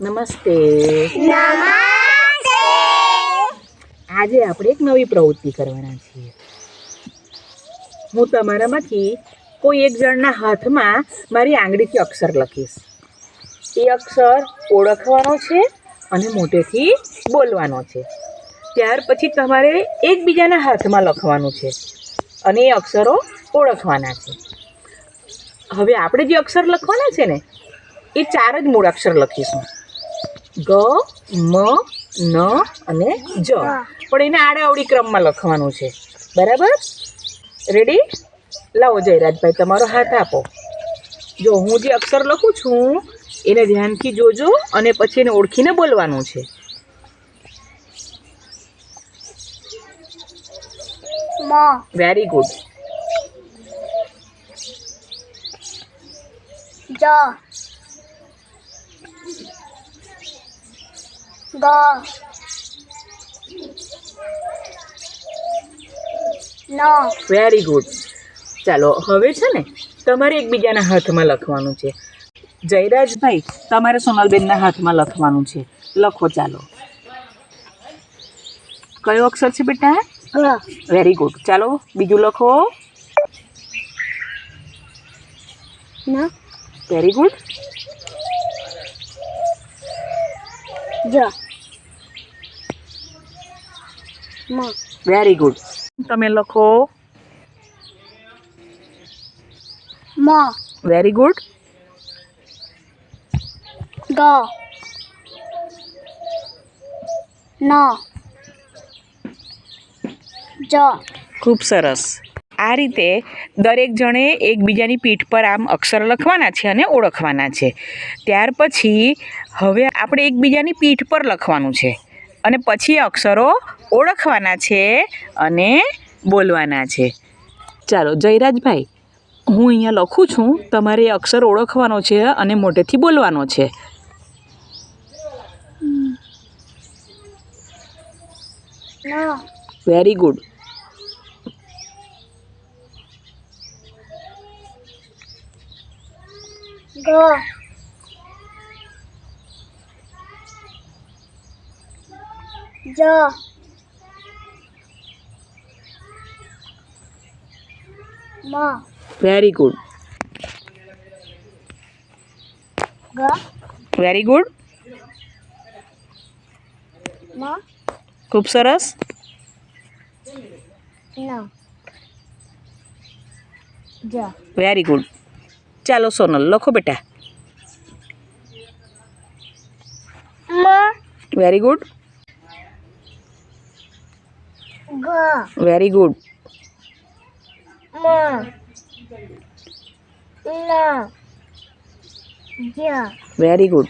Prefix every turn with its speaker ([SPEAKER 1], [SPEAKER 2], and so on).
[SPEAKER 1] નમસ્તે. આજે આપણે એક નવી પ્રવૃત્તિ કરવાના છીએ. હું તમારામાંથી કોઈ એક જણના હાથમાં મારી આંગળીથી અક્ષર લખીશ. એ અક્ષર ઓળખવાનો છે અને મોટેથી બોલવાનો છે. ત્યાર પછી તમારે એકબીજાના હાથમાં લખવાનું છે અને એ અક્ષરો ઓળખવાના છે. હવે આપણે જે અક્ષર લખવાના છે ને એ ચાર જ મૂળ અક્ષર લખીશું. ગ મ ન અને જ. પણ એને આડાઅવળી ક્રમમાં લખવાનું છે. બરાબર? રેડી લાવો જયરાજભાઈ તમારો હાથ આપો. જો હું જે અક્ષર લખું છું એને ધ્યાનથી જોજો અને પછી એને ઓળખીને બોલવાનું છે.
[SPEAKER 2] મ.
[SPEAKER 1] વેરી ગુડ
[SPEAKER 2] જ. ગ ન
[SPEAKER 1] વેરી ગુડ ચાલો હવે છે ને તમારે એકબીજાના હાથમાં લખવાનું છે. જયરાજભાઈ તમારે સોનલબેનના હાથમાં લખવાનું છે. લખો ચાલો. કયો અક્ષર છે બેટા? વેરી ગુડ ચાલો બીજું લખો.
[SPEAKER 2] ન.
[SPEAKER 1] વેરી ગુડ
[SPEAKER 2] જ મ
[SPEAKER 1] વેરી ગુડ તમે લખો.
[SPEAKER 2] મ.
[SPEAKER 1] વેરી ગુડ
[SPEAKER 2] ગ. ન. જ.
[SPEAKER 1] ખૂબ સરસ. આ રીતે દરેક જણે એકબીજાની પીઠ પર આમ અક્ષર લખવાના છે અને ઓળખવાના છે. ત્યાર પછી હવે આપણે એકબીજાની પીઠ પર લખવાનું છે. અને પછી અક્ષરો ઓળખવાના છે અને બોલવાના છે. ચાલો, જયરાજભાઈ, હું અહીંયા લખું છું, તમારે અક્ષર ઓળખવાનો છે અને મોટેથી બોલવાનો છે. Very good.
[SPEAKER 2] જ
[SPEAKER 1] વેરી ગુડ વેરી ગુડ ખૂબ સરસ વેરી ગુડ ચાલો સોનલ લખો બેટા વેરી ગુડ વેરી ગુડ
[SPEAKER 2] મ ન જ
[SPEAKER 1] વેરી ગુડ